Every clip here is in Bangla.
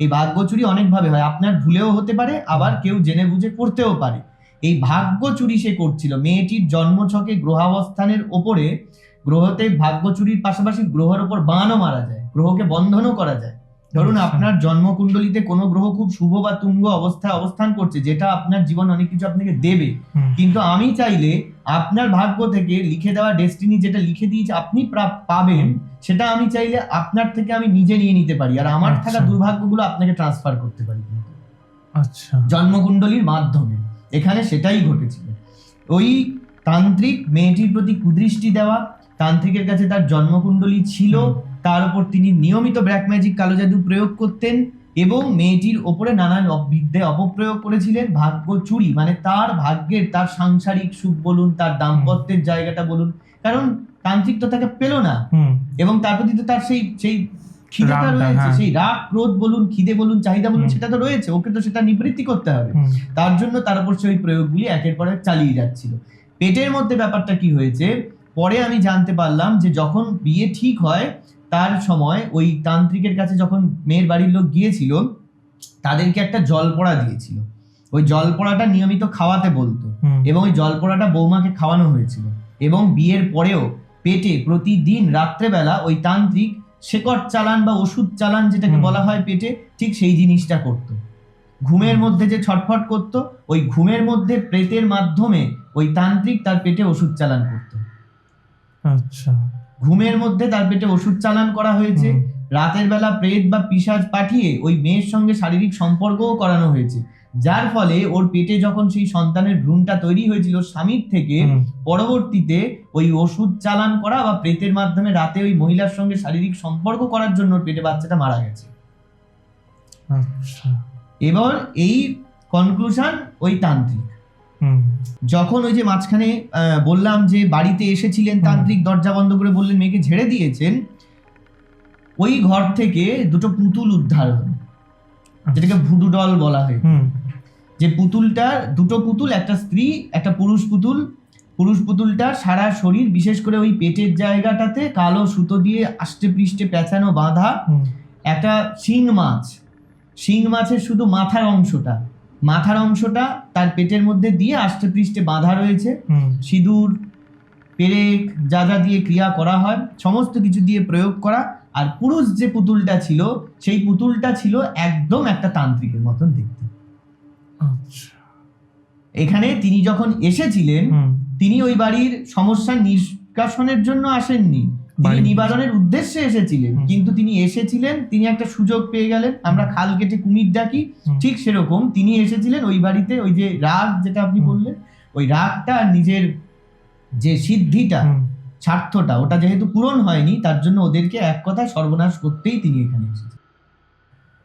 এই ভাগ্য চুরি অনেকভাবে হয়। আপনার ভুলেও হতে পারে, আবার কেউ জেনে বুঝে করতেও পারে। এই ভাগ্য চুরি সে করছিল। মেয়েটির জন্মছকে গ্রহাবস্থানের ওপরে গ্রহতে ভাগ্য চুরির পাশাপাশি গ্রহের ওপর বানও মারা যায়। গ্রহকে বন্ধনও করা যায়। ধরুন আচ্ছা। আপনার জন্মকুণ্ডলিতে কোনো গ্রহ খুব শুভ বা তুঙ্গ অবস্থায় অবস্থান করছে যেটা আপনার জীবন অনেক কিছু আপনাকে দেবে। কিন্তু আমি চাইলে আপনার ভাগ্য থেকে লিখে দেওয়া ডেস্টিনি যেটা লিখে দিয়েছে আপনি পাবেন সেটা আমি চাইলে আপনার থেকে আমি নিজে নিয়ে নিতে পারি। আর আমার থাকা আচ্ছা। দুর্ভাগ্যগুলো আপনাকে ট্রান্সফার করতে পারি। আচ্ছা। জন্মকুণ্ডলীর মাধ্যমে। এখানে সেটাই ঘটেছিল। ওই তান্ত্রিক মেয়েটির প্রতি কুদৃষ্টি দেওয়া তান্ত্রিকের কাছে তার জন্মকুণ্ডলী ছিল। তার উপর তিনি নিয়মিত ব্ল্যাক ম্যাজিক কালো জাদু প্রয়োগ করতেন এবং মেয়েটির ওপরে নানান বিদ্যে অপপ্রয়োগ করেছিলেন। ভাগ্য চুরি মানে তার ভাগ্যের তার সাংসারিক সুখ বলুন তার দাম্পত্যের জায়গাটা বলুন কারণ তান্ত্রিক তো তাকে পেল না। এবং তার প্রতি তো তার সেই সেই খিদেটা রয়েছে হ্যাঁ। সেই রাগ ক্রোধ বলুন খিদে বলুন চাহিদা বলুন সেটা তো রয়েছে ওকে তো সেটা নিবৃত্তি করতে হবে। তার জন্য তার উপর সেই প্রয়োগগুলি একের পর এক চালিয়ে যাচ্ছিল। পেটের মধ্যে ব্যাপারটা কি হয়েছে? পরে আমি জানতে পারলাম যে যখন বিয়ে ঠিক হয় তার সময় ওই তান্ত্রিকের কাছে যখন মেয়ের বাড়ির লোক গিয়েছিল তাদেরকে একটা জলপড়া দিয়েছিল। ওই জলপড়াটা নিয়মিত খাওয়াতে বলতো এবং ওই জলপোড়াটা বৌমাকে খাওয়ানো হয়েছিল এবং বিয়ের পরেও পেটে প্রতিদিন রাত্রেবেলা ওই তান্ত্রিক শেকড় চালান বা ওষুধ চালান যেটাকে বলা হয় পেটে ঠিক সেই জিনিসটা করত। ঘুমের মধ্যে যে ছটফট করত ওই ঘুমের মধ্যে প্রেতের মাধ্যমে ওই তান্ত্রিক তার পেটে ওষুধ চালান করত। আচ্ছা। ঘুমের মধ্যে তার পেটে ওষুধ চালান করা হয়েছে। রাতের বেলা প্রেত বা পিসাজ পাঠিয়ে ওই মেয়ের সঙ্গে শারীরিক সম্পর্কও করানো হয়েছে। যার ফলে ওর পেটে যখন সেই সন্তানের ভ্রূণটা তৈরি হয়েছিল স্বামীর থেকে পরবর্তীতে ওই ওষুধ চালান করা বা প্রেতের মাধ্যমে রাতে ওই মহিলার সঙ্গে শারীরিক সম্পর্ক করার জন্য ওর পেটে বাচ্চাটা মারা গেছে। আচ্ছা। এবার এই কনক্লুশন ওই তান্ত্রিক। যখন ওই যে মাঝখানে বললাম যে বাড়িতে এসেছিলেন তান্ত্রিক দরজা বন্ধ করে বললেন মেয়েকে ঝেড়ে দিয়েছেন। ওই ঘর থেকে দুটো পুতুল উদ্ধার হলো যেটাকে ভুডু ডল বলা হয়। যে পুতুলটার দুটো পুতুল একটা স্ত্রী একটা পুরুষ পুতুল। পুরুষ পুতুলটার সারা শরীর বিশেষ করে ওই পেটের জায়গাটাতে কালো সুতো দিয়ে আষ্টে পৃষ্ঠে পেঁচানো বাঁধা একটা শিং মাছ। শিং মাছের শুধু মাথার অংশটা। মাথার অংশটা তার পেটের মধ্যে দিয়ে আষ্টে পৃষ্ঠে বাঁধা রয়েছে। সিঁদুর পেরেক যা যা দিয়ে ক্রিয়া করা হয় সমস্ত কিছু দিয়ে প্রয়োগ করা। আর পুরুষ যে পুতুলটা ছিল সেই পুতুলটা ছিল একদম একটা তান্ত্রিকের মতন দেখতে। আচ্ছা। এখানে তিনি যখন এসেছিলেন তিনি ওই বাড়ির সমস্যা নিষ্কাশনের জন্য আসেননি। তিনি নিবারণের উদ্দেশ্যে এসেছিলেন কিন্তু তিনি এসেছিলেন তিনি একটা সুযোগ পেয়ে গেলেন। আমরা খাল কেটে কুমির ডাকি ঠিক সেরকম তিনি এসেছিলেন ওই বাড়িতে ওই যে রাগ যেটা আপনি বললেন ওই রাগটা নিজের যে সিদ্ধিটা স্বার্থটা ওটা যেহেতু পূরণ হয়নি তার জন্য ওদেরকে এক কথায় সর্বনাশ করতেই তিনি এখানে এসেছেন।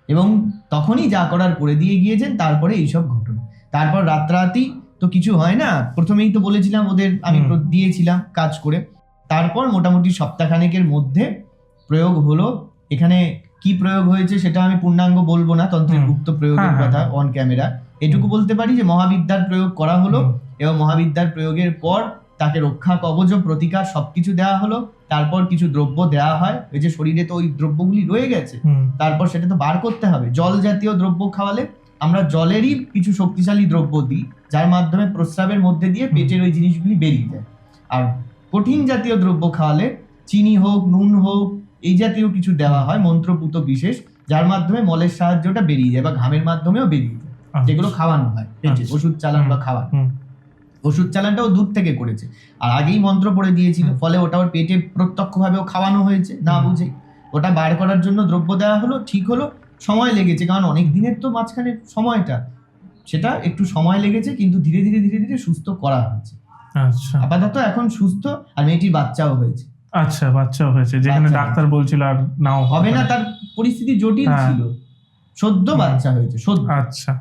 এবং তখনই যা করার করে দিয়ে গিয়েছেন তারপরে এইসব ঘটনা। তারপর রাত্রাতি তো কিছু হয় না প্রথমেই তো বলেছিলাম ওদের আমি। দিয়েছিলাম কাজ করে। তারপর মোটামুটি সপ্তাহখানেকের মধ্যে প্রয়োগ হলো। এখানে কি প্রয়োগ হয়েছে সেটা আমি পূর্ণাঙ্গ বলব না তন্ত্রের গুপ্ত প্রয়োগের হ্যাঁ, হ্যাঁ, কথা। অন ক্যামেরা এটুকু বলতে পারি যে মহাবিদ্যার প্রয়োগ করা হলো এবং মহাবিদ্যার প্রয়োগের পর তাকে রক্ষা কবচ প্রতিকার সবকিছু দেওয়া হলো। তারপর কিছু দ্রব্য দেওয়া হয়। ওই যে শরীরে তো ওই দ্রব্যগুলি রয়ে গেছে। তারপর সেটা তো বার করতে হবে। জল জাতীয় দ্রব্য খাওয়ালে আমরা জলেরই কিছু শক্তিশালী দ্রব্য দিই যার মাধ্যমে প্রস্রাবের মধ্যে দিয়ে। পেটের ওই জিনিসগুলি বেরিয়ে যায়। আর কঠিন জাতীয় দ্রব্য খাওয়ালে চিনি হোক নুন হোক এই জাতীয় কিছু দেওয়া হয় মন্ত্রপুত বিশেষ যার মাধ্যমে মলের সাহায্যটা বেরিয়ে যায় বা ঘামের মাধ্যমেও বেরিয়ে যায়। আচ্ছা। যেগুলো খাওয়ানো হয় আচ্ছা। ওষুধ চালান বা। খাওয়ানো। ওষুধ চালানটাও দূর থেকে করেছে। আর আগেই মন্ত্র পড়ে দিয়েছিল ফলে ওটা ওর পেটে প্রত্যক্ষভাবেও খাওয়ানো হয়েছে না বুঝে ওটা বার করার জন্য দ্রব্য দেওয়া হলো ঠিক হলো সময় লেগেছে কারণ অনেক দিনের তো মাঝখানে সময়টা। সেটা একটু সময় লেগেছে কিন্তু ধীরে ধীরে ধীরে ধীরে সুস্থ করা হয়েছে। আচ্ছা। আপাতত এখন সুস্থ আর মেয়েটির বাচ্চাও হয়েছে। আচ্ছা বাচ্চাও হয়েছে। যেখানে ডাক্তার বলছিল আর নাও হবে না তার পরিস্থিতি জটিল হ্যাঁ। ছিল। সদ্য বাচ্চা হয়েছে সদ্য। আচ্ছা।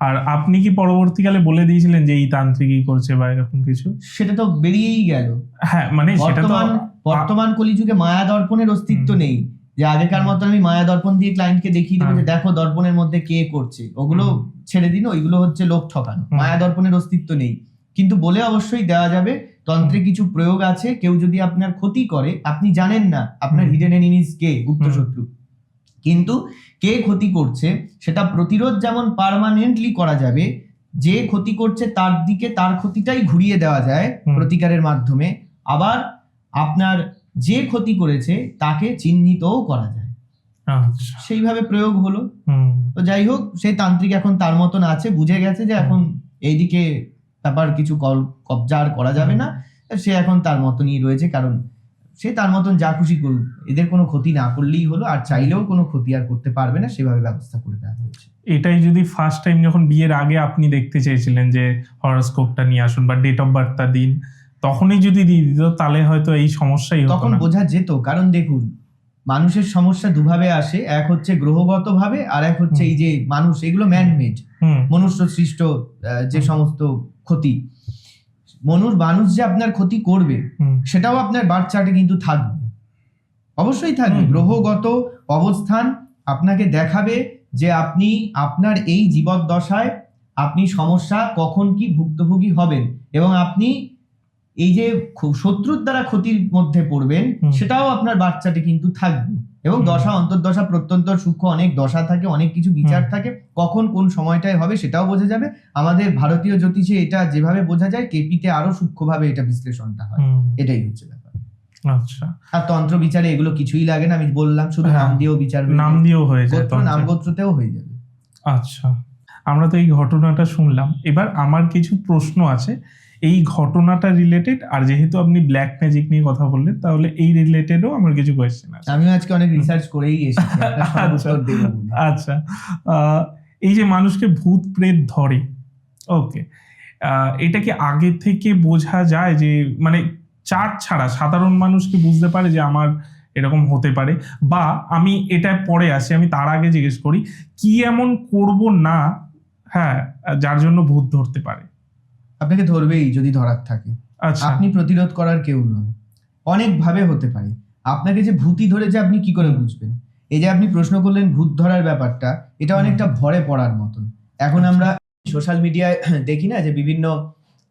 আর আপনি কি পরবর্তীকালে বলে দিয়েছিলেন যে এই তান্ত্রিকই করছে বা এরকম কিছু? সেটা তো বেরিয়েই গেল। হ্যাঁ মানে সেটা তো বর্তমান বর্তমান কলিযুগে মায়া দর্পণের অস্তিত্ব নেই। যে আগেকার মতন আমি মায়া দর্পণ দিয়ে ক্লায়েন্টকে দেখিয়ে দেবো যে হ্যাঁ। দেখো দর্পণের মধ্যে কে করছে। ওগুলো ছেড়ে দিন ওইগুলো হচ্ছে লোক ঠকানো। মায়া দর্পণের অস্তিত্ব নেই। কিন্তু বলে অবশ্যই দেওয়া যাবে তন্ত্রে কিছু প্রয়োগ আছে কেউ যদি আপনার ক্ষতি করে আপনি জানেন না আপনার। হিডেন এনিমিস কে গুপ্ত শত্রু। কিন্তু কে ক্ষতি করছে সেটা প্রতিরোধ যেমন পার্মানেন্টলি করা যাবে যে ক্ষতি করছে তার দিকে তার ক্ষতিটাই ঘুরিয়ে দেওয়া যায় প্রতিকারের মাধ্যমে। আবার আপনার যে ক্ষতি করেছে তাকে চিহ্নিতও করা যায়। আচ্ছা। সেইভাবে প্রয়োগ হলো। তো যাই হোক সেই তান্ত্রিক এখন তার মতন আছে বুঝে গেছে যে এখন এইদিকে ব্যাপার কিছু কল- কবজা আর করা যাবে না। সে এখন তার মতনই রয়েছে কারণ সে তার মতন যা খুশি করুক। এদের কোনো ক্ষতি না করলেই হলো আর চাইলেও কোনো ক্ষতি আর করতে পারবে না সেভাবে ব্যবস্থা করে দেওয়া হয়েছে। এটাই যদি ফার্স্ট টাইম যখন বিয়ের আগে আপনি দেখতে চেয়েছিলেন যে হরোস্কোপটা নিয়ে আসুন বা ডেট অফ বার্থটা দিন তখনই যদি দিয়ে দিত তাহলে হয়তো এই সমস্যাই হতো তখন বোঝা যেত কারণ দেখুন মানুষের সমস্যা দুভাবে আসে এক হচ্ছে গ্রহগত ভাবে আর এক হচ্ছে এই যে মানুষ এগুলো ম্যানমেড মনুষ্য সৃষ্ট যে সমস্ত ক্ষতি। মনুর মানুষ যে আপনার ক্ষতি করবে সেটাও আপনার বার্থ চার্টে কিন্তু থাকবে। অবশ্যই থাকবে। গ্রহগত অবস্থান আপনাকে দেখাবে যে আপনি আপনার এই জীবদ্দশায় আপনি সমস্যা কখন কি ভুক্তভোগী হবেন এবং আপনি এই যে শত্রুর দ্বারা ক্ষতির মধ্যে পড়বেন সেটাও আপনার বাচ্চাটি কিন্তু থাকবে। এবং দশা অন্তর্দশা প্রত্যন্তর সূক্ষ্ম অনেক দশা থাকে অনেক কিছু বিচার থাকে কখন কোন সময়টায় হবে সেটাও বোঝা যাবে। আমাদের ভারতীয় জ্যোতিষে এটা যেভাবে বোঝা যায় কেপিতে আরও সূক্ষ্মভাবে এটা বিশ্লেষণটা হয়। এটাই হচ্ছে ব্যাপার। আচ্ছা। আর তন্ত্র বিচারে এগুলো কিছুই লাগে না আমি বললাম শুধু হ্যাঁ। নাম দিয়েও বিচার নাম দিয়েও হয়ে যায় নাম গোত্রতেও হয়ে যাবে। আচ্ছা। আমরা তো এই ঘটনাটা শুনলাম। এবার আমার কিছু প্রশ্ন আছে। এই ঘটনাটা রিলেটেড আর যেহেতু আপনি ব্ল্যাক ম্যাজিক নিয়ে কথা বললেন তাহলে এই রিলেটেডও আমার কিছু কোয়েশ্চেন আছে। আমি আজকে অনেক রিসার্চ করেই এসেছি আচ্ছা। আচ্ছা। আহ, এই যে মানুষকে ভূত প্রেত ধরে ওকে এটা কি আগে থেকে বোঝা যায় যে মানে চার্ট ছাড়া সাধারণ মানুষ কি বুঝতে পারে যে আমার এরকম হতে পারে? বা আমি এটা পরে আসি আমি তার আগে জিজ্ঞেস করি কি এমন করব না হ্যাঁ যার জন্য ভূত ধরতে পারে? আপনাকে ধরবেই যদি ধরার থাকে। আচ্ছা। আপনি প্রতিরোধ করার কেউ নন। অনেক ভাবে হতে পারে। আপনাকে যে ভূতি ধরেছে আপনি কি করে বুঝবেন? এই যে আপনি প্রশ্ন করলেন ভূত ধরার ব্যাপারটা এটা অনেকটা ভরে পড়ার মতন। এখন আচ্ছা। আমরা সোশ্যাল মিডিয়ায় দেখি না যে বিভিন্ন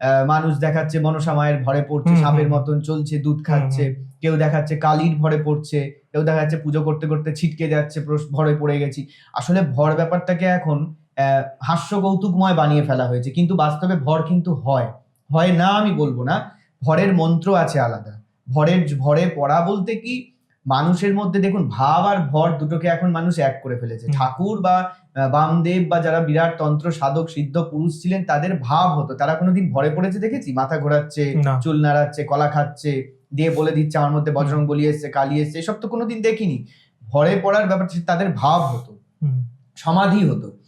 আহ, মানুষ দেখাচ্ছে মনসা মায়ের ভরে পড়ছে সাপের মতন চলছে দুধ খাচ্ছে কেউ দেখাচ্ছে কালির ভরে পড়ছে কেউ দেখাচ্ছে পুজো করতে করতে ছিটকে যাচ্ছে ভরে পড়ে গেছি। আসলে ভর ব্যাপারটাকে এখন হাস্য কৌতুকময় বানিয়ে ফেলা হয়েছে। কিন্তু বাস্তবে ভর কিন্তু হয়। হয় না আমি বলব না। ভরের মন্ত্র আছে আলাদা। ভরের ভরে পড়া বলতে কি? মানুষের মধ্যে দেখুন ভাব আর ভর দুটোকে এখন মানুষ এক করে ফেলেছে। ঠাকুর বা বামদেব বা যারা বিরাট তন্ত্র সাধক সিদ্ধ পুরুষ ছিলেন তাদের ভাব হতো। তারা কোনোদিন ভরে পড়েছে দেখেছি? মাথা ঘোরাচ্ছে চুল নাড়াচ্ছে কলা খাচ্ছে দিয়ে বলে দিচ্ছে আমার মধ্যে বজরং বলি এসছে কালী এসছে। এসব তো কোনোদিন দেখিনি। ভরে পড়ার ব্যাপারটা তাদের ভাব হতো। সমাধি হতো।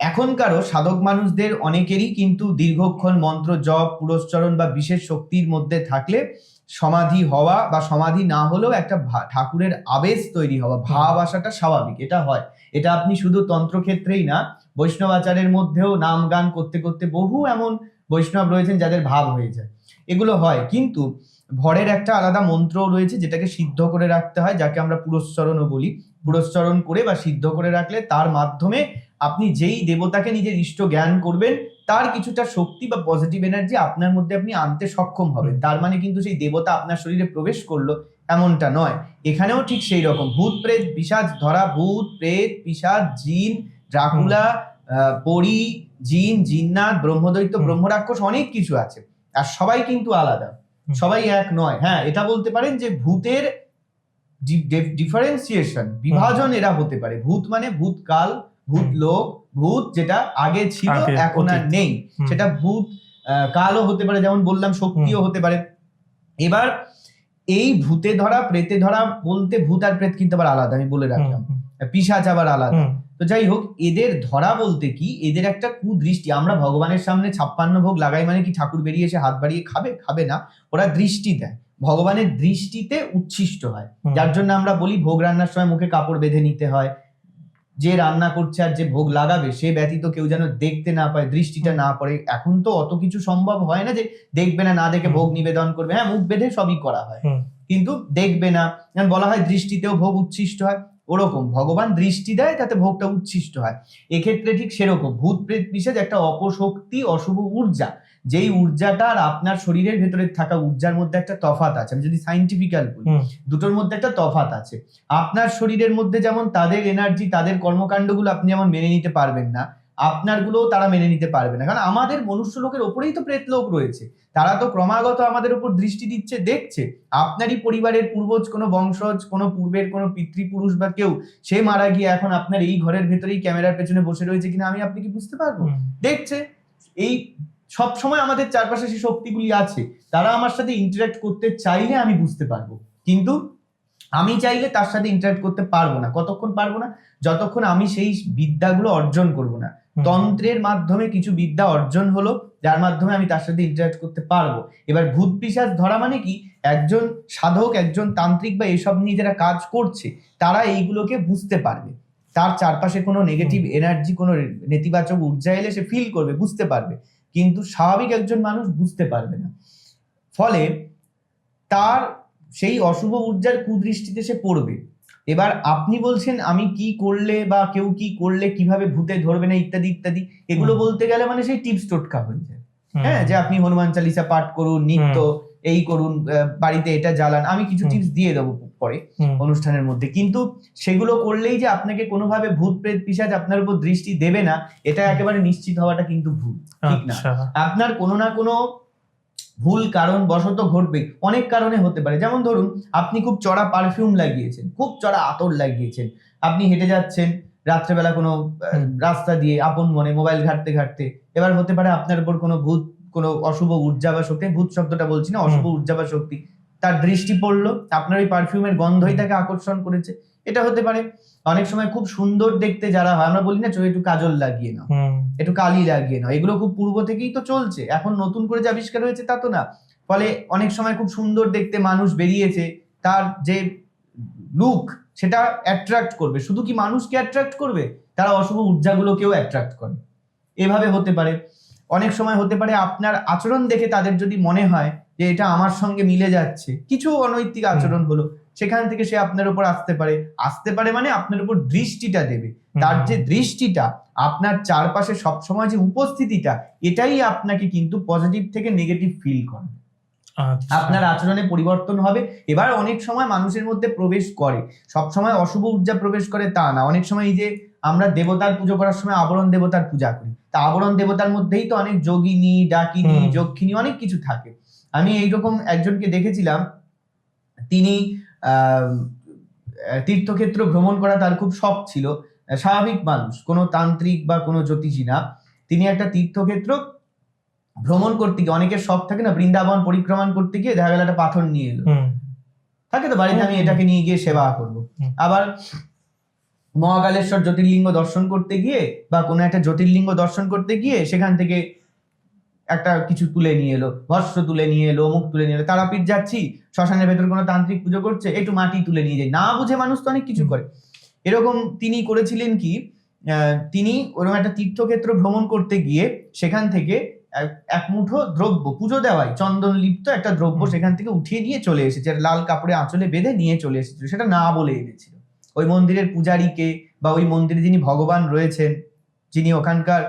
এখনকারও সাধক মানুষদের অনেকেরই কিন্তু দীর্ঘক্ষণ মন্ত্র জপ, পুরস্চরণ বা বিশেষ শক্তির মধ্যে থাকলে সমাধি হওয়া বা সমাধি না হলেও একটা ঠাকুরের আবেশ তৈরি হওয়া, ভাব আসাটা স্বাভাবিক, এটা হয়। এটা আপনি শুধু তন্ত্রক্ষেত্রেই না, বৈষ্ণব আচারের মধ্যেও নাম গান করতে করতে বহু এমন বৈষ্ণব রয়েছেন যাদের ভাব হয়ে যায়। এগুলো হয়, কিন্তু ভরের একটা আলাদা মন্ত্র রয়েছে যেটাকে সিদ্ধ করে রাখতে হয়, যাকে আমরা পুরস্চরণও বলি। পুরস্চরণ করে বা সিদ্ধ করে রাখলে তার মাধ্যমে আপনি যেই দেবতাকে নিজের ইষ্ট জ্ঞান করবেন তার কিছুটা শক্তি বা পজিটিভ এনার্জি আপনার মধ্যে আপনি আনতে সক্ষম হবেন। তার মানে কিন্তু সেই দেবতা আপনার শরীরে প্রবেশ করল এমনটা নয়। এখানেও ঠিক সেই রকম। ভূত প্রেত পিসাজ ধরা ভূত প্রেত পিসাজ জিন ড্রাকুলা পরি জিন জিন্নাত ব্রহ্মদৈত্য হুম। ব্রহ্মরাক্ষস অনেক কিছু আছে। আর সবাই কিন্তু আলাদা। সবাই এক নয়। হ্যাঁ এটা বলতে পারেন যে ভূতের ডিফারেন্সিয়েশন বিভাজন এরা হতে পারে। ভূত মানে ভূতকাল ভূত লোক ভূত যেটা আগে ছিল এখন আর নেই। সেটা ভূত কালও হতে পারে যেমন বললাম শক্তিও হতে পারে। এবার এই ভূতে ধরা প্রেতে ধরা বলতে ভূত আর প্রেত কিন্তু আবার আলাদা আমি বলে রাখলাম। পিসাচ আবার আলাদা। তো যাই হোক এদের ধরা বলতে কি এদের একটা কুদৃষ্টি। আমরা ভগবানের সামনে ছাপ্পান্ন ভোগ লাগাই মানে কি ঠাকুর বেরিয়ে এসে হাত বাড়িয়ে খাবে খাবে না ওরা দৃষ্টি দেয়। ভগবানের দৃষ্টিতে উচ্ছিষ্ট হয়। যার জন্য আমরা বলি ভোগ রান্নার সময় মুখে কাপড় বেঁধে নিতে হয়। যে রান্না করছে আর যে ভোগ লাগাবে সে ব্যতীত কেউ যেন দেখতে না পায় দৃষ্টিটা না পড়ে। এখন তো অত কিছু সম্ভব হয় না যে দেখবে না না দেখে ভোগ নিবেদন করবে। হ্যাঁ মুখ বেঁধে সবই করা হয়। কিন্তু দেখবে না। বলা হয় দৃষ্টিতেও ভোগ উচ্ছিষ্ট হয়। ওরকম। ভগবান দৃষ্টি দেয় তাতে ভোগটা উচ্ছিষ্ট হয়। এক্ষেত্রে ঠিক সেরকম। ভূত প্রেত পিসাজ একটা অপশক্তি অশুভ ঊর্জা। যেই ঊর্জাটা আর আপনার শরীরের ভেতরে থাকা ঊর্জার মধ্যে একটা তফাত আছে। আমি যদি সাইন্টিফিক্যাল বলি দুটোর মধ্যে একটা তফাত আছে। আপনার শরীরের মধ্যে যেমন তাদের এনার্জি তাদের কর্মকাণ্ডগুলো আপনি যেমন মেনে নিতে পারবেন না আপনারগুলোও তারা মেনে নিতে পারবে না। কারণ আমাদের মনুষ্য লোকের ওপরেই তো প্রেত লোক রয়েছে। তারা তো ক্রমাগত আমাদের উপর দৃষ্টি দিচ্ছে দেখছে। আপনারই পরিবারের পূর্বজ কোনো বংশজ কোনো পূর্বের কোনো পিতৃপুরুষ বা কেউ সে মারা গিয়ে এখন আপনার এই ঘরের ভেতরেই ক্যামেরার পেছনে বসে রয়েছে কিনা আমি আপনি কি বুঝতে পারব? দেখছে। এই সব সময় আমাদের চারপাশে সেই শক্তিগুলি আছে। তারা আমার সাথে ইন্টারাক্ট করতে চাইলে আমি বুঝতে পারব। কিন্তু আমি চাইলে তার সাথে ইন্টারাক্ট করতে পারব না কতক্ষণ পারব না? যতক্ষণ আমি সেই বিদ্যাগুলো অর্জন করব না। তন্ত্রের মাধ্যমে কিছু বিদ্যা অর্জন হলো যার মাধ্যমে আমি তার সাথে ইন্টারাক্ট করতে পারব। এবার ভূত পিশাচ ধরা মানে কি? একজন সাধক একজন তান্ত্রিক বা এসব নিয়ে যারা কাজ করছে তারা এইগুলোকে বুঝতে পারবে। তার চারপাশে কোনো নেগেটিভ এনার্জি কোনো নেতিবাচক ঊর্জা এলে সে ফিল করবে বুঝতে পারবে। কিন্তু স্বাভাবিক একজন মানুষ বুঝতে পারবে না। ফলে তার সেই অশুভ ঊর্জার কুদৃষ্টিতে সে পড়বে। এবার আপনি বলছেন আমি কি করলে বা কেউ কি করলে কীভাবে ভূতে ধরবে না? ইত্যাদি ইত্যাদি। এগুলো বলতে গেলে মানে সেই টিপস টোটকা হয়ে যায়। হ্যাঁ যে আপনি হনুমান চালিসা পাঠ করুন নিত্য এই করুন বাড়িতে এটা জ্বালান। আমি কিছু টিপস দিয়ে দেবো। পরে অনুষ্ঠানের মধ্যে। কিন্তু সেগুলো করলেই যে আপনাকে কোনোভাবে ভূত প্রেত পিসাজ আপনার উপর দৃষ্টি দেবে না এটা একেবারে নিশ্চিত হওয়াটা কিন্তু ভুল ঠিক না? আচ্ছা। আপনার কোনো না কোনো ভুল কারণ বশত ঘটবে অনেক কারণে হতে পারে। যেমন ধরুন আপনি খুব চড়া পারফিউম লাগিয়েছেন খুব চড়া আতর লাগিয়েছেন। আপনি হেঁটে যাচ্ছেন রাত্রেবেলা কোনো রাস্তা দিয়ে আপন মনে মোবাইল ঘাটতে ঘাটতে। এবার হতে পারে আপনার উপর কোনো ভূত কোনো অশুভ ঊর্জা বা শক্তি ভূত শব্দটা বলছি না অশুভ ঊর্জা বা শক্তি। তার দৃষ্টি পড়ল আপনার ওই পারফিউমের গন্ধই তাকে আকর্ষণ করেছে। এটা হতে পারে অনেক সময় খুব সুন্দর দেখতে যারা হয় আমরা বলি না চোখে একটু কাজল লাগিয়ে নাও। একটু কালি লাগিয়ে নাও এগুলো খুব পূর্ব থেকেই তো চলছে এখন নতুন করে যে আবিষ্কার হয়েছে তা তো না। ফলে অনেক সময় খুব সুন্দর দেখতে মানুষ বেরিয়েছে তার যে লুক সেটা অ্যাট্রাক্ট করবে। শুধু কি মানুষকে অ্যাট্রাক্ট করবে? তারা অশুভ ঊর্জাগুলোকেও অ্যাট্রাক্ট করে। এভাবে হতে পারে। অনেক সময় হতে পারে আপনার আচরণ দেখে তাদের যদি মনে হয় যে এটা আমার সঙ্গে মিলে যাচ্ছে। কিছু অনৈতিক আচরণ হলো। সেখান থেকে সে আপনার উপর আসতে পারে। আসতে পারে মানে আপনার উপর দৃষ্টিটা দেবে। তার যে দৃষ্টিটা আপনার চারপাশে সবসময় যে উপস্থিতিটা এটাই আপনাকে কিন্তু পজিটিভ থেকে নেগেটিভ ফিল করে। আচ্ছা। আপনার আচরণে পরিবর্তন হবে। এবার অনেক সময় মানুষের মধ্যে প্রবেশ করে। সব সময় অশুভ ঊর্জা প্রবেশ করে তা না। অনেক সময় এই যে আমরা দেবতার পুজো করার সময় আবরণ দেবতার পূজা করি। তা আবরণ দেবতার মধ্যেই তো অনেক যোগিনী ডাকিনী যক্ষিণী অনেক কিছু থাকে। আমি এইরকম একজনকে দেখেছিলাম তিনি তীর্থক্ষেত্র ভ্রমণ করা তার খুব শখ ছিল স্বাভাবিক মানুষ কোনো তান্ত্রিক বা কোনো জ্যোতিষী না। তিনি একটা তীর্থক্ষেত্র ভ্রমণ করতে গিয়ে অনেকের শখ থাকে না বৃন্দাবন পরিক্রমণ করতে গিয়ে দেখা গেল একটা পাথর নিয়ে এলো। থাকে তো বাড়িতে আমি এটাকে নিয়ে গিয়ে সেবা করব। আবার মহাকালেশ্বর জ্যোতির্লিঙ্গ দর্শন করতে গিয়ে বা কোনো একটা জ্যোতির্লিঙ্গ দর্শন করতে গিয়ে সেখান থেকে একটা কিছু তুলে নিয়ে এলো ভস্য তুলে নিয়ে এলো মুখ তুলে নিয়ে এলো তারাপীঠ যাচ্ছি শ্মশানের ভেতর কোনো তান্ত্রিক পুজো করছে একটু মাটি তুলে নিয়ে যায় না বুঝে মানুষ তো অনেক কিছু করে। এরকম তিনি করেছিলেন কি তিনি ওরকম একটা তীর্থক্ষেত্র ভ্রমণ করতে গিয়ে সেখান থেকে এক- মুঠো দ্রব্য পুজো দেওয়াই চন্দন লিপ্ত একটা দ্রব্য সেখান থেকে উঠিয়ে নিয়ে চলে এসেছে আর লাল কাপড়ে আঁচলে বেঁধে নিয়ে চলে এসেছিল সেটা না বলে এনেছিল। ওই মন্দিরের পূজারীকে বা ওই মন্দিরে যিনি ভগবান রয়েছেন যিনি ওখানকার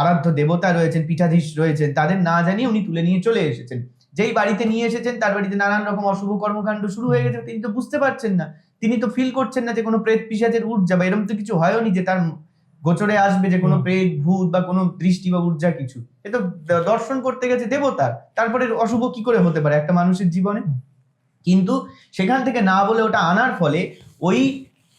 আরাধ্য দেবতা রয়েছেন পিঠাধীশ রয়েছেন তাদের না জানিয়ে উনি তুলে নিয়ে চলে এসেছেন। যেই বাড়িতে নিয়ে এসেছেন তার বাড়িতে নানান রকম অশুভ কর্মকাণ্ড শুরু হয়ে গেছে তিনি তো বুঝতে পারছেন না। তিনি তো ফিল করছেন না যে কোনো প্রেত পিসাচের ঊর্জা বা এরকম তো কিছু হয়নি যে তার গোচরে আসবে যে কোনো প্রেত ভূত বা কোনো দৃষ্টি বা উর্জা কিছু। এ তো দর্শন করতে গেছে দেবতার তারপরে অশুভ কি করে হতে পারে একটা মানুষের জীবনে? কিন্তু সেখান থেকে না বলে ওটা আনার ফলে ওই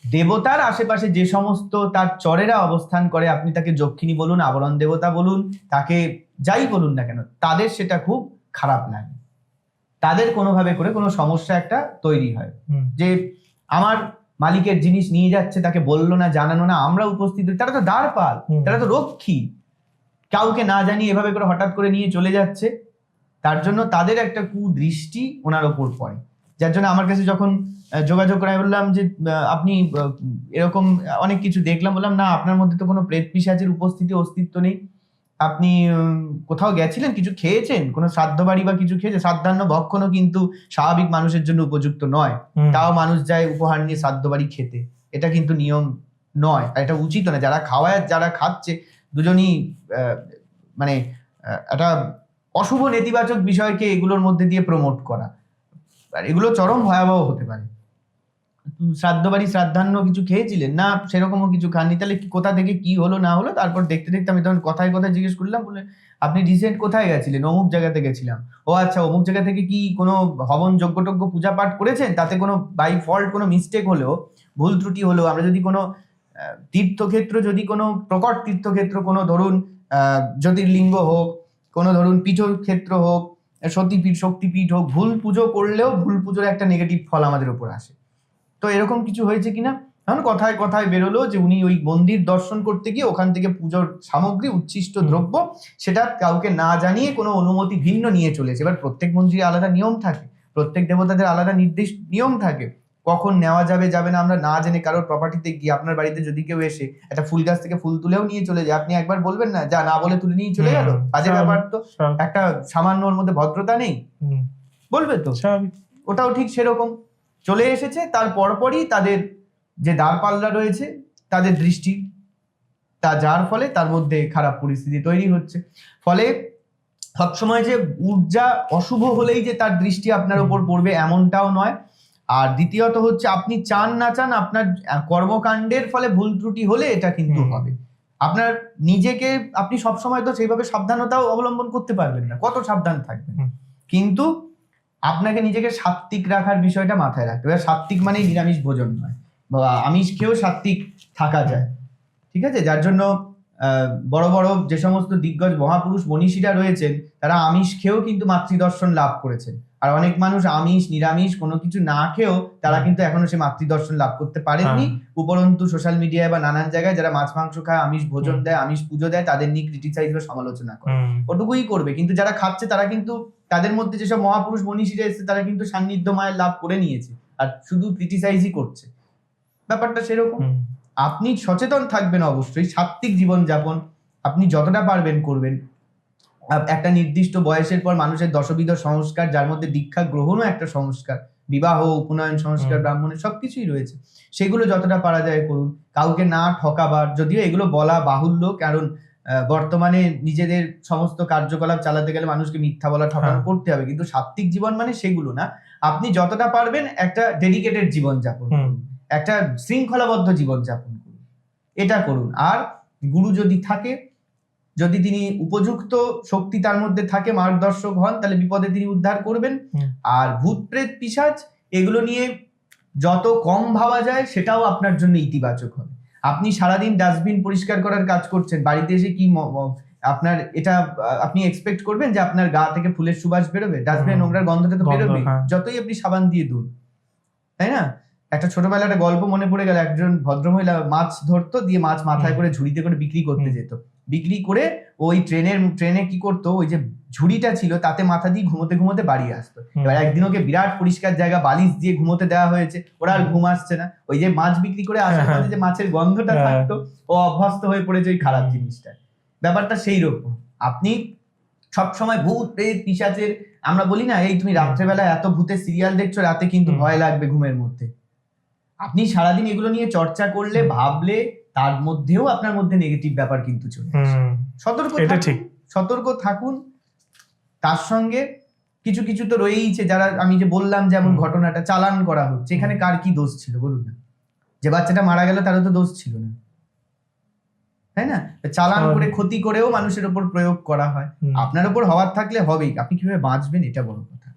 দেবতার আশেপাশে যে সমস্ত তার চরেরা অবস্থান করে আপনি তাকে যক্ষিণী বলুন আবরণ দেবতা বলুন তাকে যাই বলুন না কেন তাদের সেটা খুব খারাপ লাগে। তাদের কোনোভাবে করে কোনো সমস্যা একটা তৈরি হয়। যে আমার মালিকের জিনিস নিয়ে যাচ্ছে তাকে বলল না জানানো না আমরা উপস্থিত তারা তো দাঁড় পাল তারা তো রক্ষী। কাউকে না জানিয়ে এভাবে করে হঠাৎ করে নিয়ে চলে যাচ্ছে তার জন্য তাদের একটা কুদৃষ্টি ওনার ওপর পড়ে। যার জন্য আমার কাছে যখন যোগাযোগ করায় বললাম যে আপনি এরকম অনেক কিছু দেখলাম বললাম না আপনার মধ্যে তো কোনো প্রেত পিসাচের উপস্থিতি অস্তিত্ব নেই। আপনি কোথাও গেছিলেন? কিছু খেয়েছেন? কোনো শ্রাদ্ধ বাড়ি বা কিছু খেয়েছে শ্রাদ্ধান্ন ভক্ষণও কিন্তু স্বাভাবিক মানুষের জন্য উপযুক্ত নয়। তাও মানুষ যায় উপহার নিয়ে শ্রাদ্ধ বাড়ি খেতে। এটা কিন্তু নিয়ম নয়। আর এটা উচিত না যারা খাওয়ায় যারা খাচ্ছে দুজনই মানে একটা অশুভ নেতিবাচক বিষয়কে এগুলোর মধ্যে দিয়ে প্রমোট করা। আর এগুলো চরম ভয়াবহ হতে পারে। শ্রাদ্ধ বাড়ি শ্রাদ্ধান্ন কিছু খেয়েছিলেন? না, সেরকমও কিছু খাননি। তাহলে কোথা থেকে কি হলো, না হলো, তারপর দেখতে দেখতে আমি তখন কথায় কথায় জিজ্ঞেস করলাম বলে আপনি রিসেন্ট কোথায় গেছিলেন? অমুক জায়গাতে গেছিলাম। ও আচ্ছা অমুক জায়গা থেকে কি কোনো হবন যজ্ঞ টজ্ঞ পূজা পাঠ করেছেন? তাতে কোনো বাই ফল্ট কোনো মিস্টেক হলেও ভুল ত্রুটি হলেও আমরা যদি কোনো তীর্থক্ষেত্র, যদি কোনো প্রকট তীর্থক্ষেত্র, কোনো ধরুন জ্যোতির্লিঙ্গ হোক, কোনো ধরুন পীঠক্ষেত্র হোক সতীপীঠ শক্তিপীঠ হোক ভুল পুজো করলেও ভুল পুজোর একটা নেগেটিভ ফল আমাদের উপর আসে। তো এরকম কিছু হয়েছে কিনা? এখন কথায় কথায় বেরোলো যে উনি ওই মন্দির দর্শন করতে গিয়ে ওখান থেকে পুজোর সামগ্রী উচ্ছিষ্ট দ্রব্য সেটা কাউকে না জানিয়ে কোনো অনুমতি ভিন্ন নিয়ে চলেছে। এবার প্রত্যেক মন্দিরে আলাদা নিয়ম থাকে প্রত্যেক দেবতাদের আলাদা নির্দেশ নিয়ম থাকে। কখন নেওয়া যাবে যাবে না আমরা না জেনে কারোর প্রপার্টিতে গিয়ে আপনার বাড়িতে যদি কেউ এসে একটা ফুল গাছ থেকে ফুল তুলেও নিয়ে চলে যায় আপনি একবার বলবেন না যা না বলে তুলে নিয়ে চলে গেল? বাজে ব্যাপার তো একটা সামান্য ওর মধ্যে ভদ্রতা নেই। বলবে তো? ওটাও ঠিক সেরকম। চলে এসেছে তার পরপরই তাদের যে দাঁড়পাল্লা রয়েছে তাদের দৃষ্টি তা যার ফলে তার মধ্যে খারাপ পরিস্থিতি তৈরি হচ্ছে। ফলে সবসময় যে ঊর্জা অশুভ হলেই যে তার দৃষ্টি আপনার উপর পড়বে এমনটাও নয়। আর দ্বিতীয়ত হচ্ছে আপনি চান না চান আপনার কর্মকাণ্ডের ফলে ভুল ত্রুটি হলে এটা কিন্তু হবে। আপনার নিজেকে আপনি সবসময় তো সেইভাবে সাবধানতাও অবলম্বন করতে পারবেন না কত সাবধান থাকবেন। কিন্তু আপনাকে নিজেকে সাত্বিক রাখার বিষয়টা মাথায় রাখতে হবে। সাত্বিক মানেই নিরামিষ ভোজন নয় বা আমিষ খেয়েও সাত্বিক থাকা যায়। ঠিক আছে? যার জন্য বড় বড় যে সমস্ত দিগ্গজ মহাপুরুষ মনীষীরা রয়েছেন তারা আমিষ খেয়েও কিন্তু মাতৃদর্শন লাভ করেছেন। আর অনেক মানুষ আমিষ নিরামিষ কোনো কিছু না খেয়েও তারা কিন্তু এখনও সে মাতৃদর্শন লাভ করতে পারেননি। উপরন্তু সোশ্যাল মিডিয়ায় বা নানান জায়গায় যারা মাছ মাংস খায় আমিষ ভোজন দেয় আমিষ পুজো দেয় তাদের নিয়ে ক্রিটিসাইজ বা সমালোচনা করে। ওটুকুই করবে। কিন্তু যারা খাচ্ছে তারা কিন্তু তাদের মধ্যে যেসব মহাপুরুষ মনীষীরা এসেছে তারা কিন্তু সান্নিধ্য মায়ের লাভ করে নিয়েছে। আর শুধু ক্রিটিসাইজই করছে। ব্যাপারটা সেরকম। আপনি সচেতন থাকবেন অবশ্যই। সাত্বিক জীবনযাপন আপনি যতটা পারবেন করবেন। একটা নির্দিষ্ট বয়সের পর মানুষের দশবিধ সংস্কার যার মধ্যে দীক্ষা গ্রহণও একটা সংস্কার। বিবাহ উপনয়ন সংস্কার হুম। ব্রাহ্মণের সবকিছুই রয়েছে। সেগুলো যতটা পারা যায় করুন। কাউকে না ঠকাবার যদিও এগুলো বলা বাহুল্য কারণ বর্তমানে নিজেদের সমস্ত কার্যকলাপ চালাতে গেলে মানুষকে মিথ্যা বলা ঠকানো হ্যাঁ। করতে হবে। কিন্তু সাত্বিক জীবন মানে সেগুলো না। আপনি যতটা পারবেন একটা ডেডিকেটেড জীবন যাপন একটা শৃঙ্খলাবদ্ধ জীবন যাপন করুন। এটা করুন। আর গুরু যদি থাকে যদি তিনি উপযুক্ত শক্তি তার মধ্যে থাকে মার্গদর্শক হন তাহলে বিপদে তিনি উদ্ধার করবেন। আর ভূত প্রেত পিসাচ এগুলো নিয়ে যত কম ভাবা যায় সেটাও আপনার জন্য ইতিবাচক হবে। আপনি সারাদিন ডাস্টবিন পরিষ্কার করার কাজ করছেন বাড়িতে এসে কি আপনার এটা আপনি এক্সপেক্ট করবেন যে আপনার গা থেকে ফুলের সুবাস বেরোবে? ডাস্টবিন। নোংরার গন্ধটা তো বেরোবে হ্যাঁ। যতই আপনি সাবান দিয়ে ধুন তাই না? একটা ছোটবেলা একটা গল্প মনে পড়ে গেল একজন ভদ্রমহিলা মাছ ধরতো দিয়ে মাছ মাথায় করে ঝুড়িতে করে বিক্রি করতে যেত। বিক্রি করে ওই ট্রেনের ট্রেনে কি করতো? ওই যে ঝুড়িটা ছিল তাতে মাথা দিয়ে ঘুমোতে ঘুমোতে বাড়ি আসতো। এবার একদিন ওকে বিরাট পরিষ্কার জায়গা বালিশ দিয়ে ঘুমোতে দেওয়া হয়েছে। ওরা আর ঘুম আসছে না। ওই যে মাছ বিক্রি করে আসার হ্যাঁ, যে মাছের গন্ধটা হ্যাঁ। থাকতো ও অভ্যস্ত হয়ে পড়েছে ওই খারাপ জিনিসটা ব্যাপারটা সেই রকম। আপনি সবসময় ভূত প্রেত পিসাচের আমরা বলি না এই তুমি রাত্রেবেলা এত ভূতের সিরিয়াল দেখছ রাতে কিন্তু ভয় লাগবে ঘুমের মধ্যে। আপনি সারাদিন এগুলো নিয়ে চর্চা করলে ভাবলে তার মধ্যেও আপনার মধ্যে নেগেটিভ ব্যাপার কিন্তু চলে সতর্ক এটা ঠিক। সতর্ক থাকুন। তার সঙ্গে কিছু কিছু তো রয়েইছে যারা আমি যে বললাম যেমন। ঘটনাটা চালান করা হচ্ছে এখানে কার কি দোষ ছিল বলুন না। যে বাচ্চাটা মারা গেল তারও তো দোষ ছিল না। তাই না? চালান করে ক্ষতি করেও মানুষের উপর প্রয়োগ করা হয়। আপনার উপর হওয়ার থাকলে হবেই। আপনি কীভাবে বাঁচবেন এটা বড় কথা।